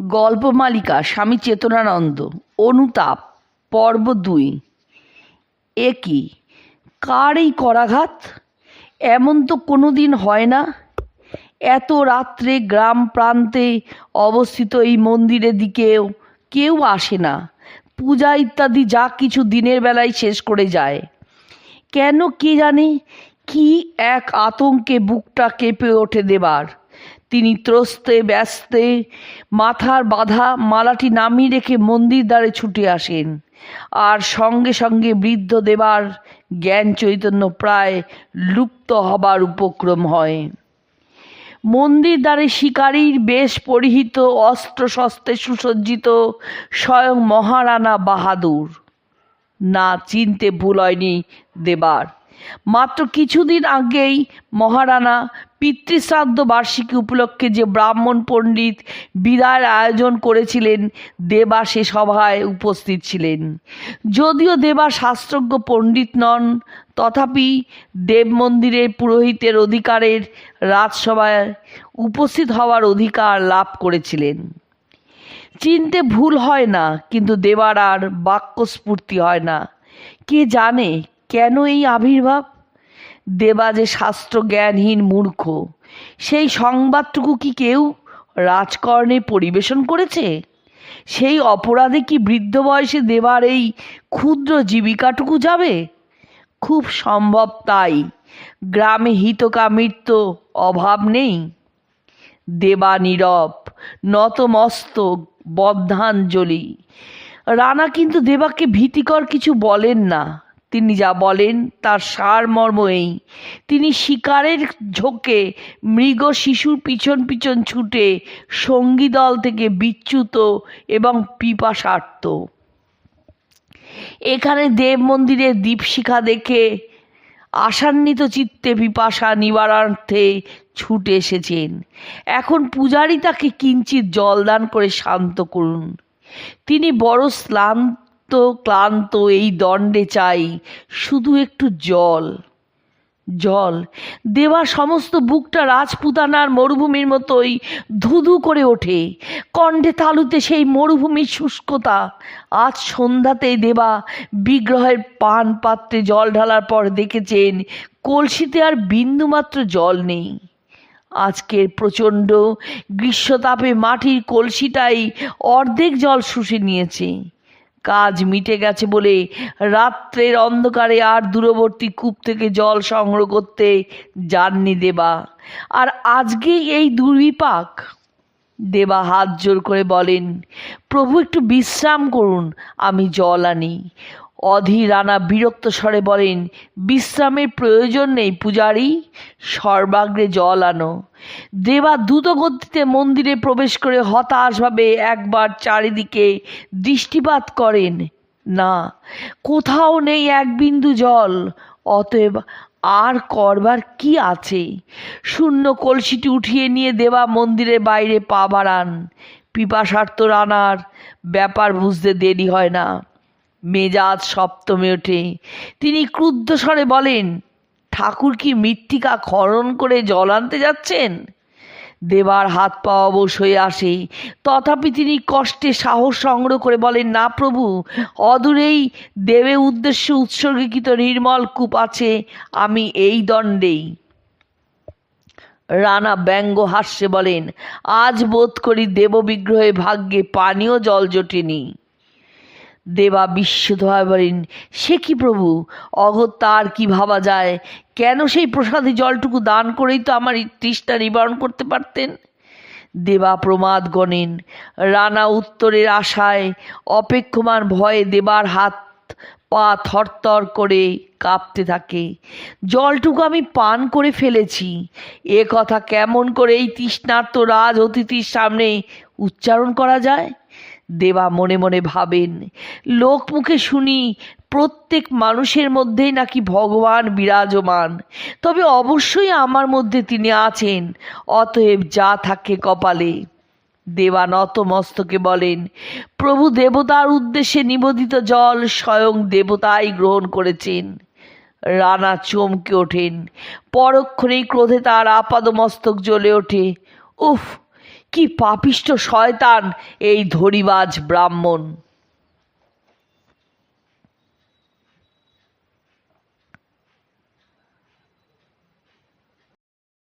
গল্পমালিকা স্বামী চেতনানন্দ, অনুতাপ, পর্ব দুই। এ কি? কার এই করাঘাত? এমন তো কোনো দিন হয় না। এত রাত্রে গ্রাম প্রান্তে অবস্থিত এই মন্দিরের দিকেও কেউ আসে না। পূজা ইত্যাদি যা কিছু দিনের বেলায় শেষ করে যায়। কেন কে জানে কি এক আতঙ্কে বুকটা কেঁপে ওঠে দেবার। তিনি ত্রস্তে, ব্যস্তে, মাথার বাঁধা, মালাটি নামিয়ে রেখে মন্দির দ্বারে ছুটে আসেন। আর সঙ্গে সঙ্গে বৃদ্ধ দেবার জ্ঞান চৈতন্য প্রায় লুপ্ত হবার উপক্রম হয়। মন্দির দ্বারে শিকারীর বেশ পরিহিত অস্ত্র শস্ত্রে সুসজ্জিত স্বয়ং মহারানা বাহাদুর। না চিনতে ভুল হয়নি দেবার। মাত্র কিছুদিন আগেই মহারানা পিতৃশ্রাদ্ধ বার্ষিকী উপলক্ষে যে ব্রাহ্মণ পণ্ডিত বিদায়ের আয়োজন করেছিলেন, দেবা সে সভায় উপস্থিত ছিলেন। যদিও দেবা শাস্ত্রজ্ঞ পণ্ডিত নন, তথাপি দেব মন্দিরের পুরোহিতের অধিকারের রাজসভায় উপস্থিত হওয়ার অধিকার লাভ করেছিলেন। চিনতে ভুল হয় না, কিন্তু দেবার আর বাক্যস্ফূর্তি হয় না। কে জানে কেন এই আবির্ভাব? দেবা যে শাস্ত্র জ্ঞানহীন মূর্খ, সেই সংবাদটুকু কি কেউ রাজকর্ণে পরিবেশন করেছে? সেই অপরাধে কি বৃদ্ধ বয়সে দেবার এই ক্ষুদ্র জীবিকাটুকু যাবে? খুব সম্ভব তাই, গ্রামে হিতকামৃত্য অভাব নেই। দেবা নীরব, নতমস্তক, বদ্ধাঞ্জলি। রানা কিন্তু দেবাকে ভীতিকর কিছু বলেন না। তিনি যা বলেন তার সারমর্ম এই। তিনি শিকারের ঝোঁকে মৃগ শিশুর পিছন পিছন ছুটে সঙ্গী দল থেকে বিচ্যুত এবং পিপাসার্ত। এখানে দেব মন্দিরের দীপশিখা দেখে আশান্বিত চিত্তে পিপাসা নিবারণার্থে ছুটে এসেছেন। এখন পূজারী তাকে কিঞ্চিত জলদান করে শান্ত করুন। তিনি বড় শ্লান্ত ক্লান্ত এই দণ্ডে চাই, শুধু একটু জল। জল। দেওয়া সমস্ত বুকটা রাজপুতানার মরুভূমির মতোই ধুধু করে ওঠে। কণ্ঠে তালুতে সেই মরুভূমির শুষ্কতা। আজ সন্ধ্যাতেই দেবা বিগ্রহের পান পাত্রে জল ঢালার পর দেখেছেন, কলসিতে আর বিন্দুমাত্র জল নেই। আজকের প্রচণ্ড গ্রীষ্মতাপে মাটির কলসিটাই অর্ধেক জল শুষে নিয়েছে। কাজ মিটে গেছে বলে রাত্রের অন্ধকারে আর দূরবর্তী কূপ থেকে জল সংগ্রহ করতে যাননি দেবা। আর আজকেই এই দুর্বিপাক। দেবা হাত জোর করে বলেন, প্রভু, একটু বিশ্রাম করুন, আমি জল আনি। অধীর রানা বিরক্ত স্বরে বলেন, বিশ্রামের প্রয়োজন নেই পূজারি, সর্বাগ্রে জল আনো। দেবা দ্রুত গতিতে মন্দিরে প্রবেশ করে হতাশভাবে একবার চারিদিকে দৃষ্টিপাত করেন। না, কোথাও নেই এক বিন্দু জল, অতএব আর করবার কি আছে? শূন্য কলসিটি উঠিয়ে নিয়ে দেবা মন্দিরের বাইরে পা বাড়ান। পিপাসার্থ রানার ব্যাপার বুঝতে দেরি হয় না। মেজাজ সপ্তমে ওঠে। তিনি ক্রুদ্ধ স্বরে বলেন, ঠাকুর কি মৃত্তিকা খনন করে জল আনতে যাচ্ছেন? দেবার হাত পা অবশ হয়ে আসে। তথাপি তিনি কষ্টে সাহস সংগ্রহ করে বলেন, না প্রভু, অদূরেই দেবে উদ্দেশ্যে উৎসর্গীকৃত নির্মল কূপ আছে, আমি এই দণ্ডেই। রানা ব্যঙ্গ হাস্যে বলেন, আজ বোধ করি দেব বিগ্রহে ভাগ্যে পানীয় জল জোটেনি। দেবা হয়ে বলেন সে কি প্রভু? অগত্যা আর কি ভাবা যায়? কেন সেই প্রসাদী জলটুকু দান করেই তো আমার তৃষ্ণা নিবারণ করতে পারতেন? দেবা প্রমাদ গণেন, রানা উত্তরের আশায় অপেক্ষমান ভয়ে দেবার হাত পা থরথর করে কাঁপতে থাকে। জলটুকু আমি পান করে ফেলেছি। এ কথা কেমন করে এই তৃষ্ণার্ত রাজ অতিথির সামনে উচ্চারণ করা যায়? দেবা মনে মনে ভাবেন। লোক মুখে শুনি প্রত্যেক মানুষের মধ্যেই নাকি ভগবান বিরাজমান। তবে অবশ্যই আমার মধ্যে তিনি আছেন, অতএব যা থাকে কপালে। দেবা নতমস্তকে বলেন, প্রভু দেবতার উদ্দেশ্যে নিবেদিত জল স্বয়ং দেবতাই গ্রহণ করেছেন। রানা চমকে ওঠেন, পরক্ষণেই ক্রোধে তার আপাদমস্তক জ্বলে ওঠে। উফ কি পাপিষ্ট শয়তান এই ধরিবাজ ব্রাহ্মণ।